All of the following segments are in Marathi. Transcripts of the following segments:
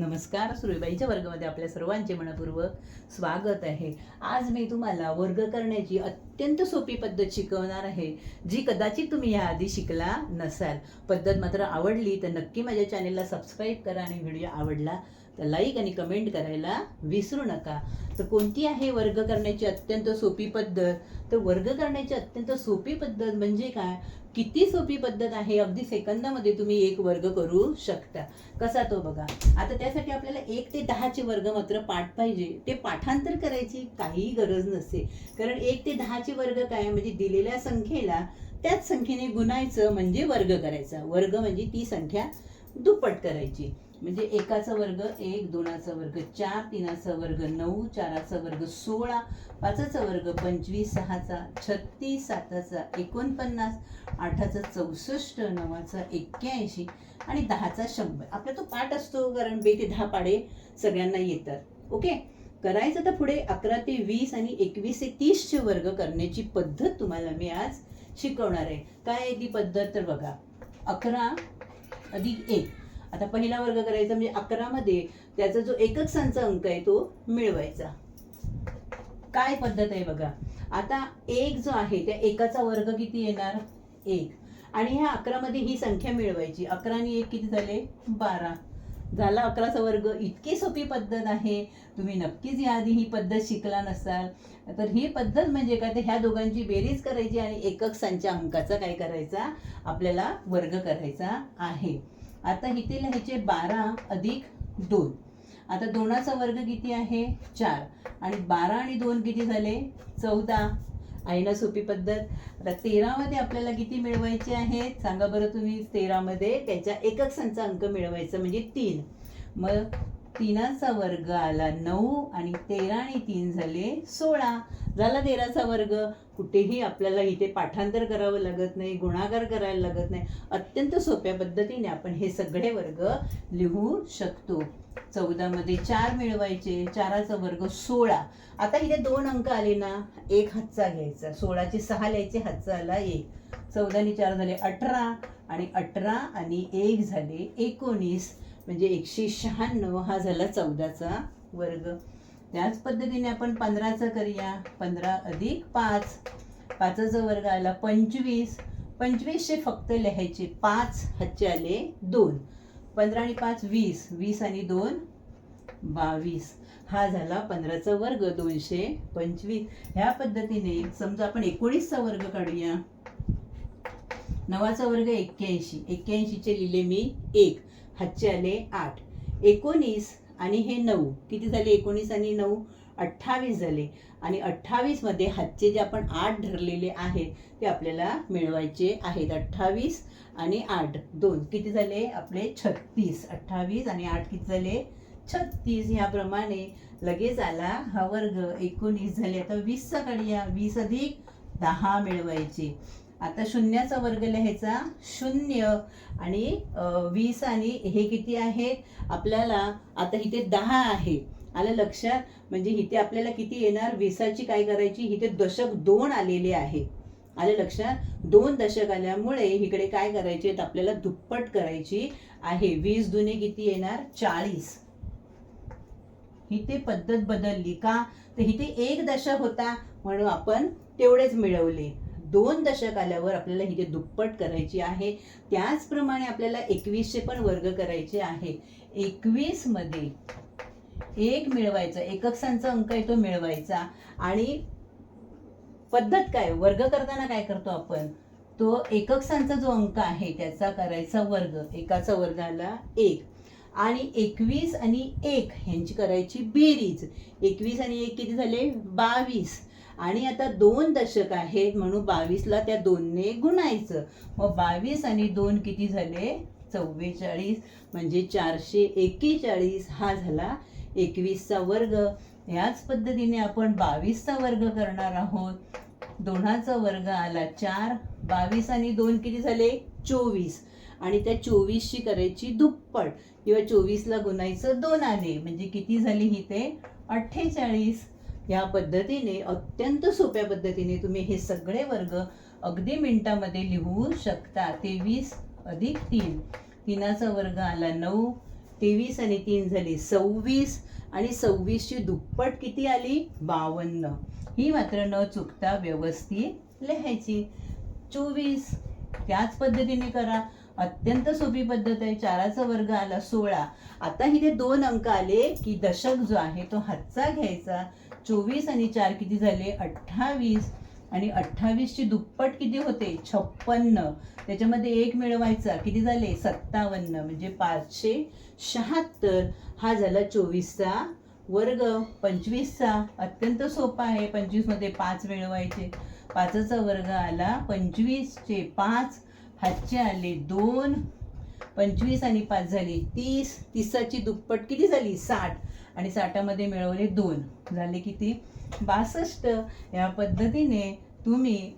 नमस्कार. सुरेबाईच्या वर्गामध्ये आपल्या सर्वांचे मनपूर्वक स्वागत आहे. आज मी तुम्हाला वर्ग करण्याची अत्यंत सोपी पद्धत शिकवणार आहे जी कदाचित तुम्ही याआधी शिकला नसाल. पद्धत मात्र आवडली तर नक्की माझ्या चॅनेलला सबस्क्राईब करा आणि व्हिडिओ आवडला तर लाईक आणि कमेंट करायला विसरू नका. तर कोणती आहे वर्ग करण्याची अत्यंत सोपी पद्धत? तर वर्ग करण्याची अत्यंत सोपी पद्धत म्हणजे काय? किती सोपी पद्धत आहे अगदी सेकंदामध्ये तुम्ही एक वर्ग करू शकता. कसा तो बघा. आता त्यासाठी आपल्याला एक ते दहाचे वर्ग मात्र पाठ पाहिजे. ते पाठांतर करायची काहीही गरज नसते. कारण एक ते दहाचे वर्ग काय म्हणजे दिलेल्या संख्येला त्याच संख्येने गुणायचं म्हणजे वर्ग करायचा. वर्ग म्हणजे ती संख्या दुप्पट करायची. म्हणजे एकाचा वर्ग एक दोनाचा वर्ग चार तीनाचा वर्ग नऊ चाराचा वर्ग सोळा पाचाचा वर्ग पंचवीस सहाचा छत्तीस साताचा एकोणपन्नास आठाचा चौसष्ट नवाचा एक्क्याऐंशी आणि दहाचा शंभर. आपला तो पाठ असतो कारण बे ते दहा पाडे सगळ्यांना येतात. ओके? करायचं तर पुढे अकरा ते वीस आणि एकवीस ते तीसचे वर्ग करण्याची पद्धत तुम्हाला मी आज शिकवणार आहे. काय आहे ती पद्धत? तर बघा. अकरा अधिक एक. आता पहिला वर्ग करायचा म्हणजे अकरामध्ये त्याचा जो एकच संच अंक आहे तो मिळवायचा. काय पद्धत आहे बघा? आता एक जो आहे त्या एकाचा वर्ग किती येणार? एक. आणि ह्या अकरामध्ये ही संख्या मिळवायची. अकरा आणि एक किती झाले? बारा. झाला अकराचा वर्ग. इतकी सोपी पद्धत आहे. तुम्ही नक्कीच याआधी ही पद्धत शिकला नसाल. तर ही पद्धत म्हणजे काय? तर ह्या दोघांची बेरीज करायची आणि एकक संच अंकाचा काय करायचा? आपल्याला वर्ग करायचा आहे. आता इथे लिहायचे बारा अधिक दोन. आता दोनाचा वर्ग किती आहे? चार. आणि बारा आणि दोन किती झाले? चौदा. आहे ना सोपी पद्धत. आता तेरामध्ये आपल्याला किती मिळवायचे आहेत सांगा बरं तुम्ही तेरामध्ये त्याच्या एकक संचा अंक मिळवायचा म्हणजे तीन. मग तीनाचा वर्ग आला नऊ आणि तेरा आणि तीन झाले सोळा. झाला तेराचा वर्ग. कुठेही आपल्याला इथे पाठांतर करावं लागत नाही गुणाकार करायला लागत नाही. अत्यंत सोप्या पद्धतीने आपण हे सगळे वर्ग लिहू शकतो. चौदामध्ये चार मिळवायचे चाराचा वर्ग सोळा. आता इथे दोन अंक आले ना एक हातचा घ्यायचा. सोळाचे सहा लिहायचे हातचा आला एक. चौदाने चार झाले अठरा आणि अठरा आणि एक झाले एकोणीस. म्हणजे एकशे शहाण्णव हा झाला चौदाचा वर्ग. त्याच पद्धतीने आपण पंधराचा करूया. पंधरा अधिक पाच. पाचाचा वर्ग आला पंचवीस. पंचवीसशे फक्त लिहायचे. पाच हातचे आले दोन. पंधरा आणि पाच वीस. वीस आणि दोन बावीस. हा झाला पंधराचा वर्ग दोनशे पंचवीस. ह्या पद्धतीने समजा आपण एकोणीसचा वर्ग काढूया. नवाचा वर्ग एक्क्याऐंशी. एक्क्याऐंशीचे लिहिले मी एक. हातचे आले आठ. एकोणीस आणि हे नऊ. किती झाले? एकोणीस आणि नऊ. अठ्ठावीस झाले. आणि अठ्ठावीसमध्ये हातचे जे आपण आठ धरलेले आहेत ते आपल्याला मिळवायचे आहेत. अठ्ठावीस आणि आठ. दोन. किती झाले? आपले छत्तीस. अठ्ठावीस आणि आठ किती झाले? छत्तीस. ह्याप्रमाणे लगेच आला हा वर्ग. एकोणीस झाले. आता वीसचा काढूया. वीस अधिक दहा मिळवायचे. आता शून्याचा वर्ग लिहायचा. शून्य आणि वीस आणि हे किती आहेत आपल्याला आता इथे दहा आहे. आलं लक्षात? म्हणजे इथे आपल्याला किती येणार? वीसाची काय करायची? इथे दशक दोन आलेले आहे. आलं लक्षात? दोन दशक आल्यामुळे इकडे काय करायचे? आपल्याला दुप्पट करायची आहे. वीस दुने किती येणार? चाळीस. इथे पद्धत बदलली का? तर इथे एक दशक होता म्हणून आपण तेवढेच मिळवले. दोन दशक आल्यावर आपल्याला इथे दुप्पट करायची आहे त्याचप्रमाणे आपल्याला एकवीसचे पण वर्ग करायचे आहे. एकवीसमध्ये एक मिळवायचा एककसांचा अंक आहे तो मिळवायचा. आणि पद्धत काय? वर्ग करताना काय करतो आपण? तो एककसांचा जो अंक आहे त्याचा करायचा वर्ग. एकाचा वर्ग आला एक. आणि एकवीस आणि एक ह्यांची करायची बेरीज. एकवीस आणि एक किती झाले? बावीस. आणि आता दोन दशक आहेत म्हणून बावीसला त्या दोनने गुणायचं. मग बावीस आणि दोन किती झाले? चव्वेचाळीस. म्हणजे चारशे एक्केचाळीस हा झाला एकवीसचा वर्ग. याच पद्धतीने आपण बावीसचा वर्ग करणार आहोत. दोनाचा वर्ग आला चार. बावीस आणि दोन किती झाले? चोवीस. आणि त्या चोवीसची करायची दुप्पट किंवा चोवीसला गुणायचं दोन आले म्हणजे किती झाली ही ते? अठ्ठेचाळीस. या पद्धतीने अत्यंत सोप्या पद्धतीने तुम्ही हे सगळे वर्ग अगदी मिनिटामध्ये लिहू शकता. तेवीस अधिक तीन. तीनाचा वर्ग आला नऊ. तेवीस आणि तीन झाली सव्वीस. आणि सव्वीसची दुप्पट किती आली? बावन्न. ही मात्र न चुकता व्यवस्थित लिहायची. चोवीस. त्याच पद्धतीने करा. अत्यंत सोपी पद्धत आहे. चाराचा वर्ग आला सोळा. आता इथे दोन अंक आले की दशक जो आहे तो हातचा घ्यायचा. चोवीस आणि चार किती झाले? अठ्ठावीस. आणि अठ्ठावीसची दुप्पट किती होते? छप्पन्न. त्याच्यामध्ये एक मिळवायचा किती झाले? सत्तावन्न. म्हणजे पाचशे शहात्तर. हा झाला चोवीसचा वर्ग. पंचवीसचा अत्यंत सोपा आहे. पंचवीसमध्ये पाच मिळवायचे. पाचचा वर्ग आला पंचवीसचे पाच. हातचे आले दोन. पंचवीस आणि पाच झाली तीस. तीसाची दुप्पट किती झाली? साठ. आणि साठामध्ये मिळवले दोन. झाले किती? बासष्ट. या पद्धतीने तुम्ही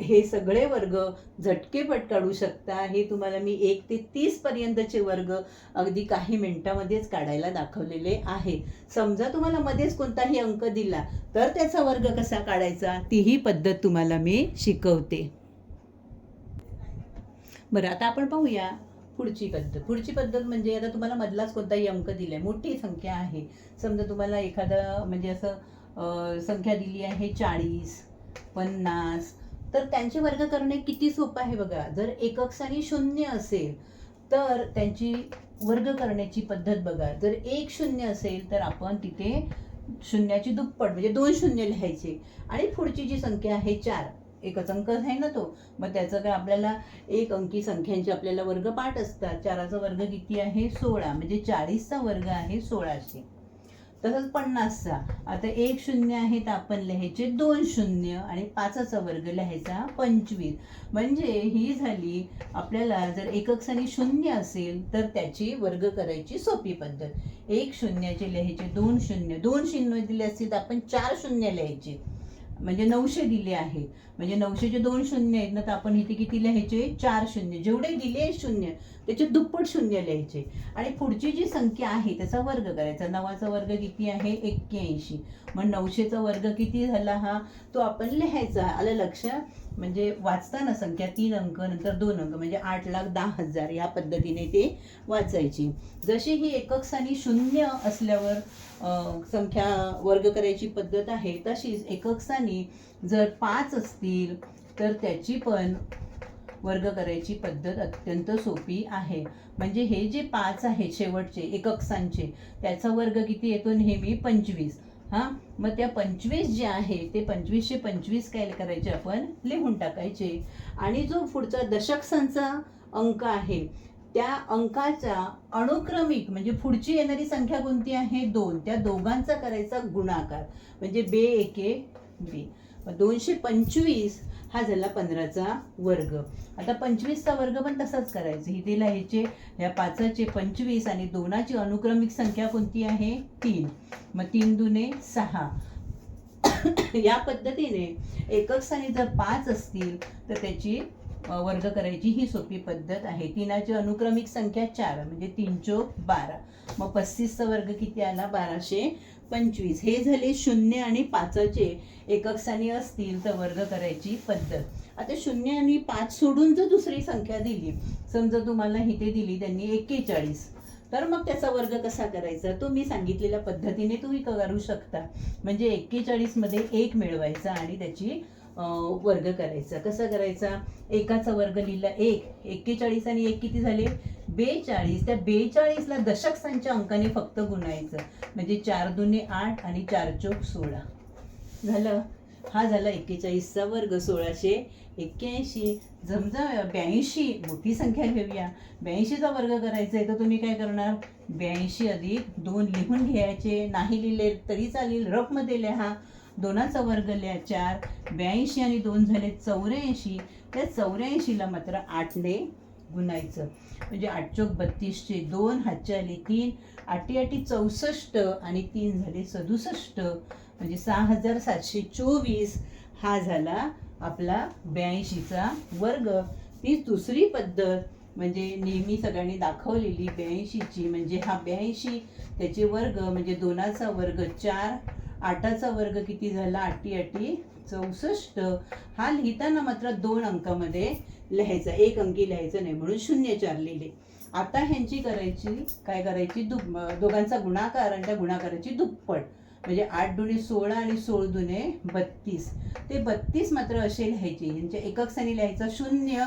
हे सगळे वर्ग झटकेपट काढू शकता. हे तुम्हाला मी एक ते तीस पर्यंतचे वर्ग अगदी काही मिनिटामध्येच काढायला दाखवलेले आहे. समजा तुम्हाला मध्येच कोणताही अंक दिला तर त्याचा वर्ग कसा काढायचा? तीही पद्धत तुम्हाला मी शिकवते. बरं आता आपण पाहूया. पुढची पद्धत. पुढची पद्धत म्हणजे आता तुम्हाला मधलाच कोणताही अंक आहे मोठी संख्या आहे. समजा तुम्हाला एखादा म्हणजे असं संख्या दिली आहे चाळीस पन्नास तर त्यांचे वर्ग करणे किती सोपं आहे बघा. जर एकक आणि शून्य असेल तर त्यांची वर्ग करण्याची पद्धत बघा. जर एक शून्य असेल तर आपण तिथे शून्याची दुप्पट म्हणजे दोन शून्य लिहायचे. आणि पुढची जी संख्या आहे चार. एकच अंक आहे ना तो. मग त्याचं काय आपल्याला एक अंकी संख्यांचे आपल्याला वर्ग पाठ असतात. चाराचा वर्ग किती आहे? सोळा. म्हणजे चाळीसचा वर्ग आहे सोळाशे. तसंच पन्नासचा. आता एक शून्य आहे तर आपण लिहायचे दोन शून्य आणि पाचाचा वर्ग लिहायचा पंचवीस. म्हणजे ही झाली आपल्याला जर एकक स्थानी शून्य असेल तर त्याची वर्ग करायची सोपी पद्धत. एक शून्याचे लिहायचे दोन शून्य. दोन शून्य दिले असतील तर आपण चार शून्य लिहायचे. म्हणजे नऊशे दिले आहे. म्हणजे नऊशेचे दोन शून्य आहेत ना तर आपण इथे किती लिहायचे? चार शून्य. जेवढे दिले शून्य त्याचे दुप्पट शून्य लिहायचे. आणि पुढची जी संख्या आहे त्याचा वर्ग करायचा. नवाचा वर्ग किती आहे? एक्क्याऐंशी. मग नऊशेचा वर्ग किती झाला हा? तो आपण लिहायचा. आलं लक्ष? म्हणजे वाचताना संख्या तीन अंक नंतर दोन अंक. म्हणजे आठ लाख दहा हजार या पद्धतीने ते वाचायची. जशी ही एकक सानी शून्य असल्यावर संख्या वर्ग करायची पद्धत आहे तशीच एकक सानी जर पाच असतील तर त्याची पण वर्ग करायची पद्धत अत्यंत सोपी आहे. म्हणजे हे जे पाच आहेत शेवटचे एकक त्याचा वर्ग किती येतो? नेहमी पंचवीस. हां? मग त्या पंचवीस जे आहे ते पंचवीसशे पंचवीस काय करायचे आपण? लिहून टाकायचे. आणि जो पुढचा दशक स्थानचा अंक आहे त्या अंकाचा अनुक्रमिक म्हणजे पुढची येणारी संख्या कोणती आहे? दोन. त्या दोघांचा करायचा गुणाकार. म्हणजे बे एके बे. दोनशे पंचवीस हा झाला पंधराचा वर्ग. आता पंचवीसचा वर्ग पण तसाच करायचा. इथे लिहायचे ह्या पाचाचे पंचवीस आणि दोनाची अनुक्रमिक संख्या कोणती आहे? तीन. मग तीन दुने सहा. या पद्धतीने एकक स्थानी जर पाच असतील तर त्याची वर्ग करायची ही सोपी पद्धत आहे. तीनाची अनुक्रमिक संख्या चार म्हणजे तीन चोक बारा. मग पस्तीसचा वर्ग किती आला? बाराशे पंचवीस. हे झाले शून्य आणि पाचचे. एकक स्थानी असतील तर वर्ग करायची पद्धत. आता शून्य आणि पाच सोडून जर दुसरी संख्या दिली समजा तुम्हाला इथे दिली त्यांनी एक्केचाळीस. तर मग त्याचा वर्ग कसा करायचा? तो मी सांगितलेल्या पद्धतीने तुम्ही करू शकता. म्हणजे एक्केचाळीसमध्ये एक मिळवायचा आणि त्याची वर्ग करायचा. कसा करायचा? एकाचा वर्ग लिहिला एक. एक्केचाळीस आणि एक किती झाले? बेचाळीस त्या बेचाळीसला दशक स्थानच्या अंकाने फक्त गुणायचं. म्हणजे चार दोन्ही आठ आणि चार चोक सोळा. झालं? हा झाला एक्केचाळीसचा वर्ग सोळाशे एक्क्याऐंशी. जमजा ब्याऐंशी. मोठी संख्या घेऊया. ब्याऐंशीचा वर्ग करायचा आहे तर तुम्ही काय करणार? ब्याऐंशी अधिक दोन लिहून घ्यायचे. नाही लिहिले तरी चालेल. रफमध्ये लिहा. दोनाचा वर्ग लिहा चार. ब्याऐंशी आणि दोन झाले चौऱ्याऐंशी. त्या चौऱ्याऐंशीला मात्र आठने गुणायचं म्हणजे आठ चोक बत्तीसचे दोन हातच्या आले तीन आठी आठी चौसष्ट आणि तीन झाले सदुसष्ट. म्हणजे सहा हजार सातशे चोवीस हा झाला आपला ब्याऐंशीचा वर्ग. ती दुसरी पद्धत म्हणजे नेहमी सगळ्यांनी दाखवलेली ब्याऐंशीची म्हणजे हा ब्याऐंशी त्याचे वर्ग म्हणजे दोनाचा वर्ग चार आठाचा वर्ग किती झाला? आठी आठी चौसष्ट. हा लिहिताना मात्र दोन अंकामध्ये लिहायचा एक अंकी लिहायचं नाही म्हणून शून्य चार लिहिले. आता ह्यांची करायची काय करायची? दुप दोघांचा गुणाकार आणि त्या गुणाकाराची दुप्पट. म्हणजे आठ दुणे सोळा आणि सोळ दुणे बत्तीस. ते बत्तीस मात्र असे लिहायचे. यांच्या एकक सणी लिहायचं शून्य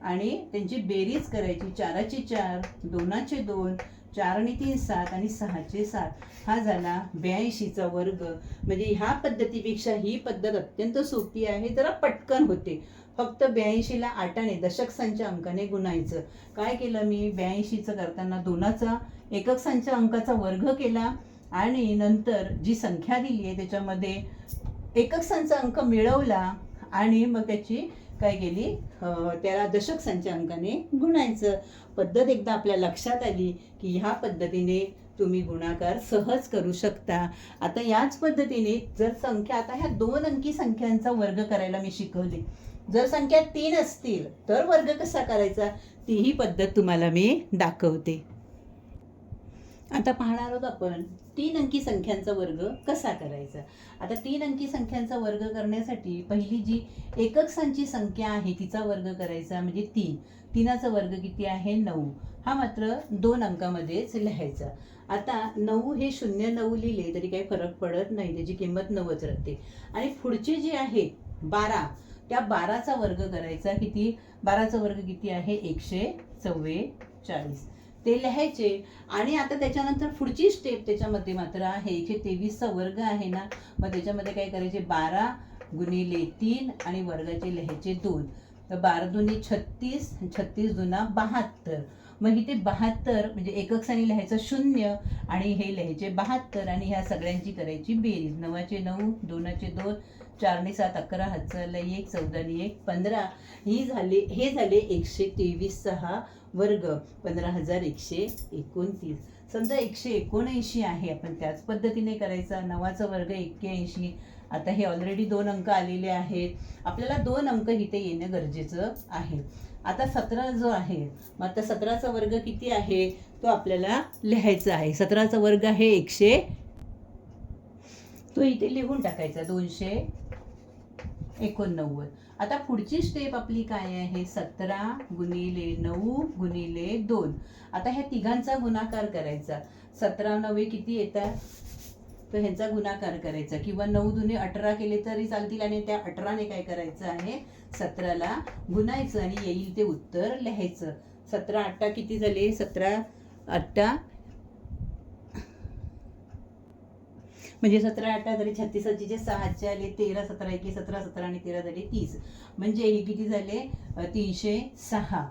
आणि त्यांची बेरीज करायची चाराचे चार दोनाचे दोन चार आणि तीन सात आणि सहाचे सात. हा झाला ब्याऐंशीचा वर्ग. म्हणजे ह्या पद्धतीपेक्षा ही पद्धत अत्यंत सोपी आहे. जरा पटकन होते. फक्त ब्याऐंशीला आठाने दशक संच अंकाने गुणायचं. काय केलं मी? ब्याऐंशीचं करताना दोनाचा एकक संच अंकाचा वर्ग केला आणि नंतर जी संख्या दिली आहे त्याच्यामध्ये एकक संच अंक मिळवला आणि मग त्याची काय केली? त्याला दशक संचांकाने गुणायचं. पद्धत एकदा आपल्या लक्षात आली की ह्या पद्धतीने तुम्ही गुणाकार सहज करू शकता. आता याच पद्धतीने जर संख्या आता ह्या दोन अंकी संख्यांचा वर्ग करायला मी शिकवली. जर संख्या तीन असतील तर वर्ग कसा करायचा? तीही पद्धत तुम्हाला मी दाखवते. आता पाहणार आहोत आपण तीन अंकी संख्यांचा वर्ग कसा करायचा? आता तीन अंकी संख्यांचा वर्ग करण्यासाठी पहिली जी एककसांची संख्या आहे तिचा वर्ग करायचा म्हणजे तीन. तीनाचा वर्ग किती आहे? नऊ. हा मात्र दोन अंकामध्येच लिहायचा. आता नऊ हे शून्य नऊ लिहिले तरी काही फरक पडत नाही त्याची किंमत नव्वद राहते. आणि पुढचे जे आहेत बारा त्या बाराचा वर्ग करायचा किती? बाराचा वर्ग किती आहे? एकशे चव्वेचाळीस. ते लिहायचे. आणि आता त्याच्यानंतर पुढची स्टेप त्याच्यामध्ये मात्र आहे. एकशे तेवीसचा वर्ग आहे ना मग त्याच्यामध्ये काय करायचे? बारा गुणिले तीन आणि वर्गाचे लिहायचे दोन. तर बारा दोन्ही छत्तीस छत्तीस दुना बहात्तर. मग इथे बहात्तर म्हणजे एककसानी लिहायचं शून्य आणि हे लिहायचे बहात्तर आणि ह्या सगळ्यांची करायची बेरीज. नवाचे नऊ दोनाचे दोन चारने सात अकरा हातचाला एक चौदाने एक पंधरा. ही झाले हे झाले एकशे तेवीस सहा वर्ग पंधरा हजार एकशे एकोणतीस. समजा एकशे एकोणऐंशी आहे आपण त्याच पद्धतीने करायचा. नवाचा वर्ग एक्क्याऐंशी. आता हे ऑलरेडी दोन अंक आलेले आहेत. आपल्याला दोन अंक इथे येणं गरजेचं आहे. आता सतरा जो आहे मग आता सतराचा वर्ग किती आहे? तो आपल्याला लिहायचा आहे. सतराचा वर्ग आहे एकशे तो इथे लिहून टाकायचा दोनशे एकोणनव्वद. आता पुढची स्टेप आपली काय आहे? सतरा गुणिले नऊ गुणिले दोन. आता ह्या तिघांचा गुणाकार करायचा. सतरा नवे किती येतात? तर ह्यांचा गुणाकार करायचा. किंवा नऊ दुने अठरा केले तरी चालतील आणि त्या अठराने काय करायचं आहे? सतराला गुणायचं आणि येईल ते उत्तर लिहायचं. सतरा अठ्ठा किती झाले? सतरा अठ्ठा म्हणजे सतरा अठरा झाले छत्तीसाचे जे सहाचे आले तेरा सतरा एके सतरा सतरा आणि तेरा झाले तीस. म्हणजे हे किती झाले? तीनशे सहा.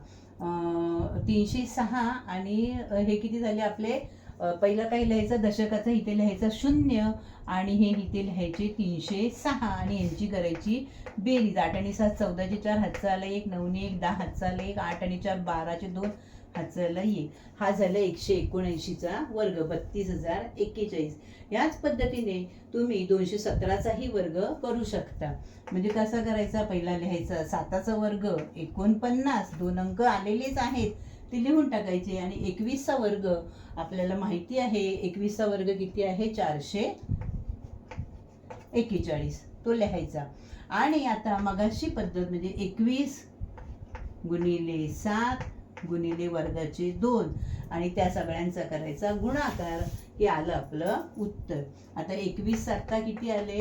तीनशे सहा आणि हे किती झाले आपले? पहिलं काय लिहायचं दशकाचं इथे लिहायचं शून्य आणि हे इथे लिहायचे तीनशे सहा आणि यांची करायची बेरीज. आठ आणि सात चौदाचे चार हातचा आला एक नऊने एक दहा हातचा आला एक आठ आणि चार बाराचे दोन हातचा आला एक. हा झाला एकशे एकोणऐंशीचा वर्ग बत्तीस हजार एक्केचाळीस. याच पद्धतीने तुम्ही दोनशे सतराचाही वर्ग करू शकता. म्हणजे कसा करायचा? पहिला लिहायचा साताचा वर्ग एकोणपन्नास. दोन अंक आलेलेच आहेत. ते लिहून टाकायचे. आणि एकवीसचा वर्ग आपल्याला माहिती आहे एकवीसचा वर्ग किती आहे? चारशे एक्केचाळीस तो लिहायचा. आणि आता मगाशी पद्धत म्हणजे एकवीस गुणिले सात गुणिले वर्गाचे दोन. आणि त्या सगळ्यांचा करायचा गुणाकार. हे आलं आपलं उत्तर. आता एकवीस सातता किती आले?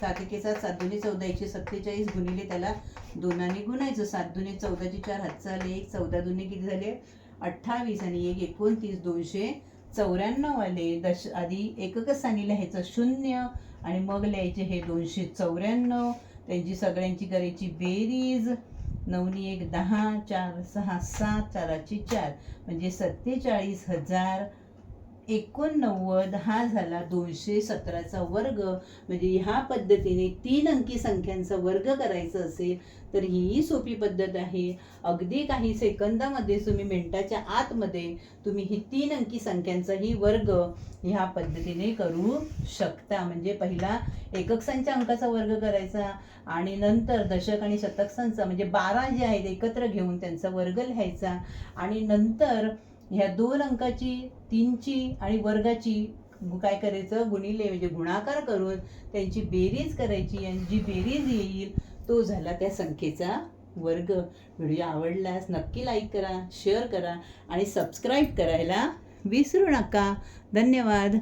सात एकेचा सात सात दुने चौदा एकशे सत्तेचाळीस गुणिले त्याला दोनाने गुणायचं. सात दुने चौदाचे चार हातचा आले एक चौदा दुने किती झाले? अठ्ठावीस आणि एक एकोणतीस दोनशे चौऱ्याण्णव आले. दश आधी एकक स्थानी लिहायचं शून्य आणि मग लिहायचे हे दोनशे चौऱ्याण्णव. त्यांची सगळ्यांची करायची बेरीज. नऊनी एक दहा चार सहा सात चाराची चार. म्हणजे सत्तेचाळीस हजार एकोणनव्वद हा झाला दोनशे सतराचा वर्ग. म्हणजे ह्या पद्धतीने तीन अंकी संख्यांचा वर्ग करायचा असेल तर ही सोपी पद्धत आहे. अगदी काही सेकंदामध्ये तुम्ही मिनटाच्या आतमध्ये तुम्ही ही तीन अंकी संख्यांचाही वर्ग ह्या पद्धतीने करू शकता. म्हणजे पहिला एकक संच अंकाचा वर्ग करायचा आणि नंतर दशक आणि शतक संच म्हणजे बारा जे आहेत एकत्र घेऊन त्यांचा वर्ग लिहायचा. आणि नंतर ह्या दोन अंकाची तीनची आणि वर्गाची काय करायचं? गुणिले म्हणजे गुणाकार करून त्यांची बेरीज करायची आणि जी बेरीज येईल तो झाला त्या संख्येचा वर्ग. व्हिडिओ आवडल्यास नक्की लाईक करा शेअर करा आणि सबस्क्राईब करायला विसरू नका. धन्यवाद.